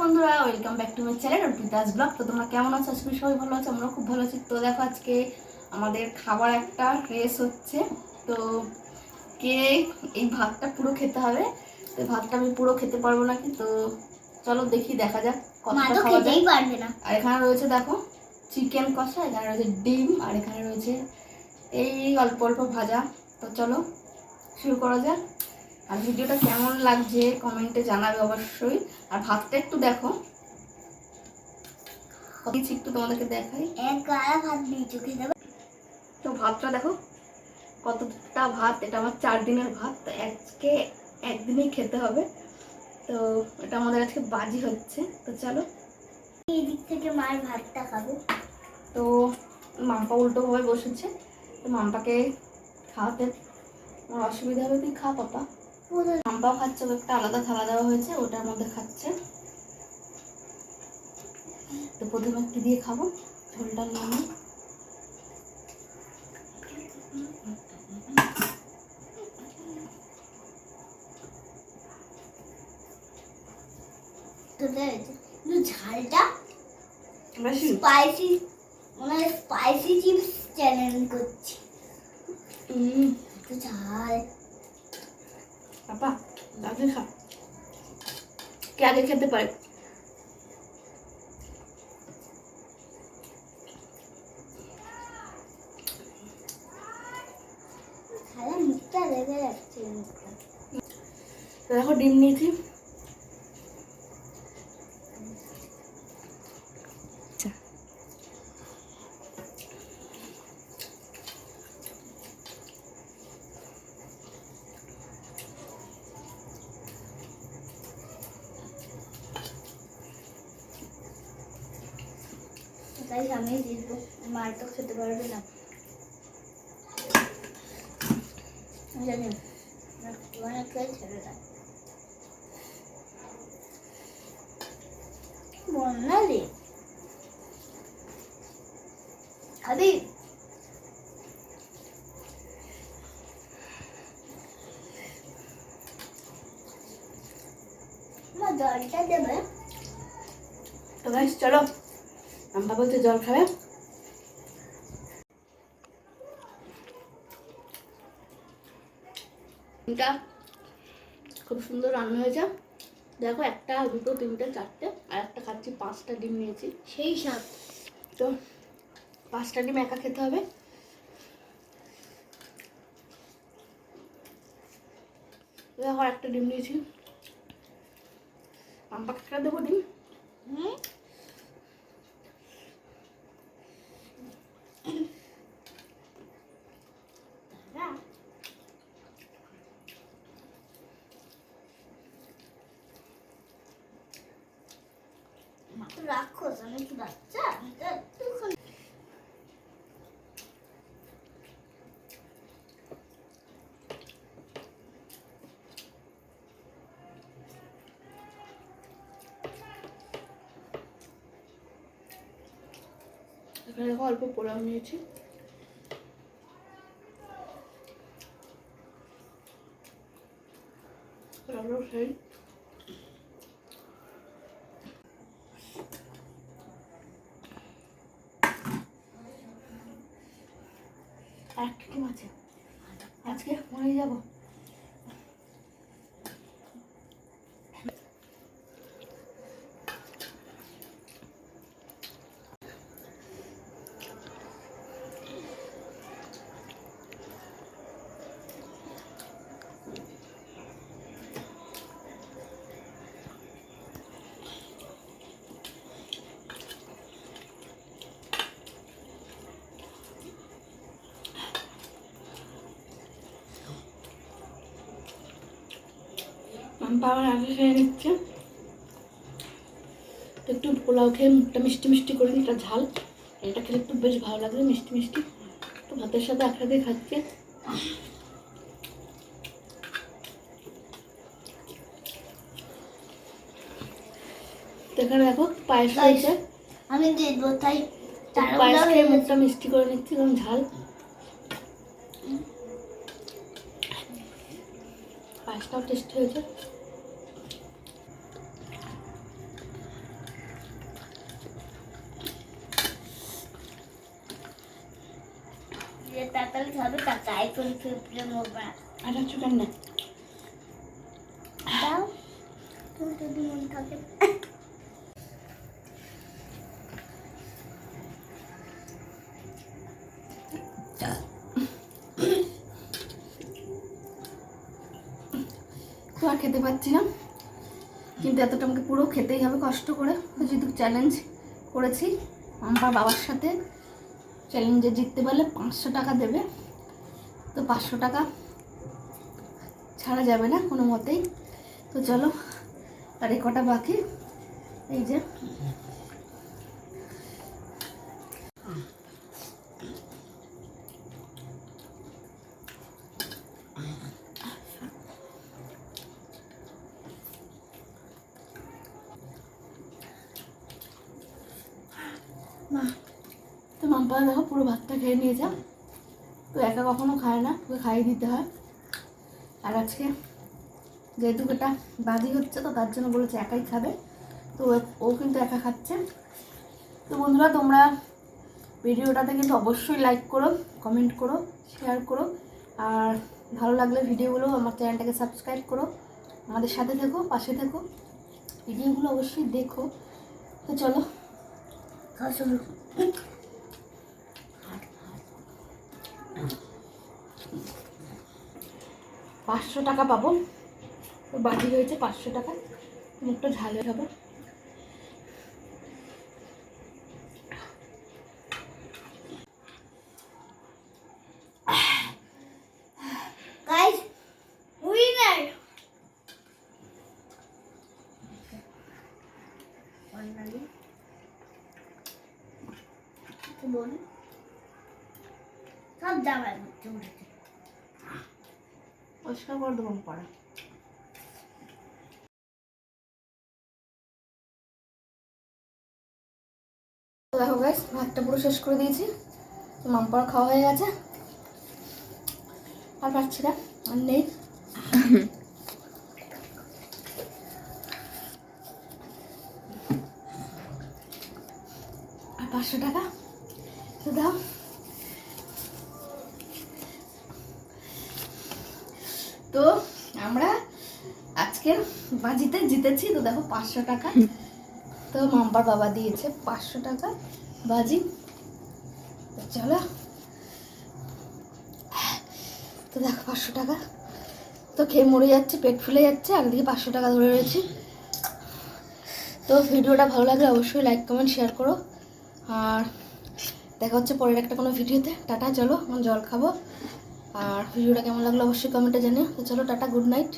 বন্ধুরা welcome back to my channel Arpita's blog তো তোমরা কেমন আছো? আজকে সবাই ভালো আছো আমরা খুব ভালো আছি। তো দেখো আজকে আমাদের খাবার একটা রেস হচ্ছে। তো কে এই ভাতটা পুরো খেতে হবে? তো ভাতটা আমি পুরো খেতে পারব নাকি? তো চলো দেখি দেখা যাক কতটা খাওয়া যায়। পারবে না। আর এখানে রয়েছে দেখো চিকেন কষা এখানে রয়েছে ডিম আর এখানে রয়েছে এই অল্প অল্প ভাজা। তো চলো শুরু করা যাক। আর ভিডিওটা কেমন লাগছে কমেন্টে জানাবে অবশ্যই। আর ভাতটা একটু দেখো। একটু তোমাদেরকে দেখাই। ভাত চোখে তো ভাতটা দেখো কতটা ভাত এটা আমার চার দিনের ভাত তো আজকে একদিনেই খেতে হবে। তো এটা আমাদের আজকে বাজি হচ্ছে তো চলো। এই দিক থেকে মায়ের ভাতটা খাব। তো মাম্পা উল্টোভাবে বসেছে তো মাম্পাকে খাওয়াতে। আমার অসুবিধা হবে তুই খা পাপা। মাম্পাও খাচ্ছে ওকে একটা আলাদা থালা দেওয়া হয়েছে ওটার মধ্যে খাচ্ছে। তো প্রথমে কি দিয়ে খাব? ঝোলটা কিন্তু ঝালটা স্পাইসি মানে স্পাইসি চিপস চ্যালেঞ্জ করছি। ঝাল পাপা আগে খা কে আগে খেতে পারে? দেখো ডিম নিয়েছি। তাই আমি জিতবো। মার তো খেতে পারবে না। জানি না। তোমার খেয়ে ছেড়ে দেয় বন্যালি খাবি জলটা দেবে? তো গাইস, চলো। আমরা বলতে জল খাবে? ডিমটা খুব সুন্দর রান্না হয়েছে। দেখো একটা দুটো তিনটে চারটে আর একটা খাচ্ছি পাঁচটা ডিম নিয়েছি। সেই সাপ তো পাঁচটা ডিম একা খেতে হবে। দেখো একটা ডিম নিয়েছি। পাম্পা একটা দেবো ডিম? হুম রাক্ষস আমি কি বাচ্চা? এখানে অল্প পোলাও নিয়েছি। পোলাওটাও সেই আর কি ডিম আছে আজকে মনে যাব। পাওয়ার আগে খেয়ে নিচ্ছে। তো একটু পোলাও খেয়ে মুখটা মিষ্টি মিষ্টি করে দিই এটা ঝাল। এটা খেলে একটু বেশ ভালো লাগবে মিষ্টি মিষ্টি। তো ভাতের সাথে একসাথে খাচ্ছে। তো এখানে দেখো পায়েস হয়েছে। আমি তাই পায়েস খেয়ে মুখটা মিষ্টি করে নিচ্ছি কারণ ঝাল। পায়েসটাও টেস্টি হয়েছে যে থাকে খুব আর খেতে পাচ্ছি না। কিন্তু এতটা আমাকে পুরো খেতেই হবে কষ্ট করে। যেহেতু চ্যালেঞ্জ করেছি আমার বাবার সাথে চ্যালেঞ্জে জিততে পারলে পাঁচশো টাকা দেবে। তো পাঁচশো টাকা ছাড়া যাবে না কোনো মতেই। তো চলো, আর এ কটা বাকি? এই যে। মা, তো মাম্পা দেখো পুরো ভাতটা খেয়ে নিয়ে যা তো একা কখনো খায় না তোকে খাইয়ে দিতে হয়। আর আজকে যেহেতু এটা বাদি হচ্ছে তো, তার জন্য বলেছে একাই খাবে। তো ও- কিন্তু একা খাচ্ছে। তো বন্ধুরা, তোমরা ভিডিওটাতে কিন্তু অবশ্যই লাইক করো কমেন্ট করো শেয়ার করো। আর ভালো লাগলে ভিডিওগুলো আমার চ্যানেলটাকে সাবস্ক্রাইব করো। আমাদের সাথে থেকো, পাশে থেকো। ভিডিওগুলো অবশ্যই দেখো। তো চলো শুরু। পাঁচশো টাকা পাবো। তো বাকি হয়েছে পাঁচশো টাকা। মুখটা ঝালে হবে গাইস উইনার ফাইনালি তো বল সব উঠেছে পরিষ্কার করে দেবো পরে। দেখো গাইস ভাতটা পুরো শেষ করে দিয়েছি। মাম্পার খাওয়া হয়ে গেছে। আর পাচ্ছি না, আর নেই। আর পাঁচশো টাকা? দাও তো আমরা আজকের বাজিতে জিতেছি তো দেখো পাঁচশো টাকা। তো মাম্পার বাবা দিয়েছে পাঁচশো টাকা। বাজি। চলো। তো দেখো পাঁচশো টাকা। তো খেয়ে মরে যাচ্ছে পেট ফুলে যাচ্ছে আর এদিকে পাঁচশো টাকা ধরে রয়েছি। তো ভিডিওটা ভালো লাগলে অবশ্যই লাইক কমেন্ট শেয়ার করো। আর দেখা হচ্ছে পরের একটা কোনো ভিডিওতে। টাটা চলো জল খাব। আর ভিডিওটা কেমন লাগল অবশ্যই কমেন্টে জানিও। তো চলো টাটা গুড নাইট